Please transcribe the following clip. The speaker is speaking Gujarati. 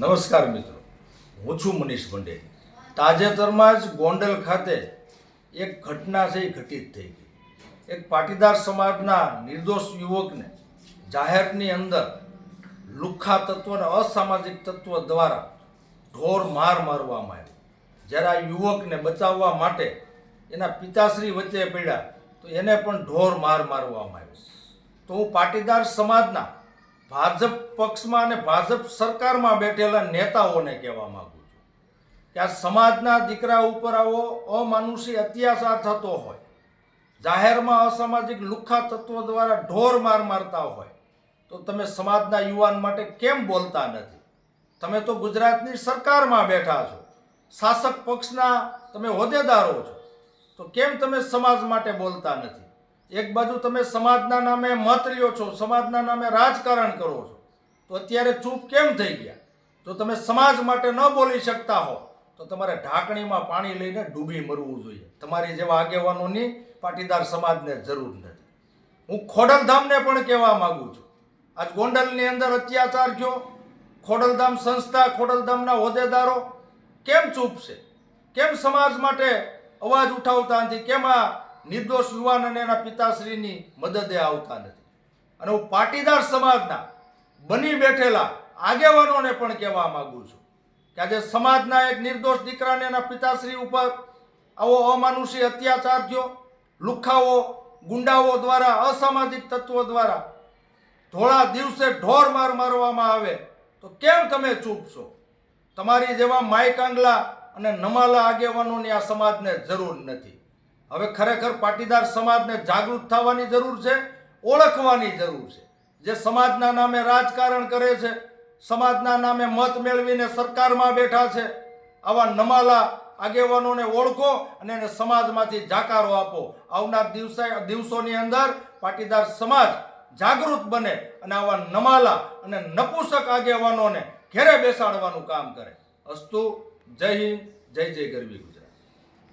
નમસ્કાર મિત્રો, હું છું મનીષ પંડે તાજેતરમાં જ ગોંડલ ખાતે એક ઘટના છે એ ઘટિત થઈ ગઈ. એક પાટીદાર સમાજના નિર્દોષ યુવકને જાહેરની અંદર લુખ્ખા તત્વ અને અસામાજિક તત્વ દ્વારા ઢોર માર મારવામાં આવ્યો. જ્યારે આ યુવકને બચાવવા માટે એના પિતાશ્રી વચ્ચે પડ્યા, તો એને પણ ઢોર માર મારવામાં આવ્યો. તો હું પાટીદાર સમાજના ભાજપ પક્ષમાં અને ભાજપ સરકારમાં બેઠેલા નેતાઓને કહેવા માંગુ છું કે આ સમાજના દીકરા ઉપર આવો, અમાનુષી અત્યાચાર થતો હોય, જાહેરમાં અસામાજિક લુખ્ખા તત્વો દ્વારા ઢોર માર મારતા હોય, તો તમે સમાજના યુવાન માટે કેમ બોલતા નથી? તમે તો ગુજરાતની સરકારમાં બેઠા છો, શાસક પક્ષના તમે હોદ્દેદારો છો, તો કેમ તમે સમાજ માટે બોલતા નથી? એક બાજુ તમે સમાજના નામે મત લ્યો છો, સમાજના નામે રાજકારણ કરો છો, તો અત્યારે ચૂપ કેમ થઈ ગયા? જો તમે સમાજ માટે ન બોલી શકતા હો, તો તમારે ઢાંકણીમાં પાણી લઈને ડૂબી મરવું જોઈએ. તમારી જેવા આગેવાનોની પાટીદાર સમાજને જરૂર નથી. હું ખોડલધામને પણ કહેવા માગું છું. આજ ગોંડલની અંદર અત્યાચાર થયો. ખોડલધામ સંસ્થા, ખોડલધામના હોદ્દેદારો કેમ ચૂપ છે? કેમ સમાજ માટે અવાજ ઉઠાવતા નથી? કેમ આ નિર્દોષ યુવાન અને એના પિતાશ્રીની મદદે આવતા નથી. અને હું પાટીદાર સમાજના બની બેઠેલા આગેવાનોને પણ કહેવા માંગુ છું કે આજે સમાજના એક નિર્દોષ દીકરાને એના પિતાશ્રી ઉપર આવો અમાનુષી અત્યાચાર થયો લુખ્ખાઓ ગુંડાઓ દ્વારા, અસામાજિક તત્વો દ્વારા ધોળા દિવસે ઢોર માર મારવામાં આવે, તો કેમ તમે ચૂપ છો? તમારી જેવા માયકાંગલા અને નમાલા આગેવાનોની આ સમાજને જરૂર નથી. હવે ખરેખર પાટીદાર સમાજને જાગૃત થવાની જરૂર છે, ઓળખવાની જરૂર છે. જે સમાજના નામે રાજકારણ કરે છે, સમાજના નામે મત મેળવીને સરકારમાં બેઠા છે, આવા નમાલા આગેવાનોને ઓળખો અને એને સમાજમાંથી જાકારો આપો. આવનાર દિવસે, દિવસોની અંદર પાટીદાર સમાજ જાગૃત બને અને આવા નમાલા અને નપુસક આગેવાનોને ઘેરે બેસાડવાનું કામ કરે. અસ્તુ, જય હિન્દ, જય જય ગરવી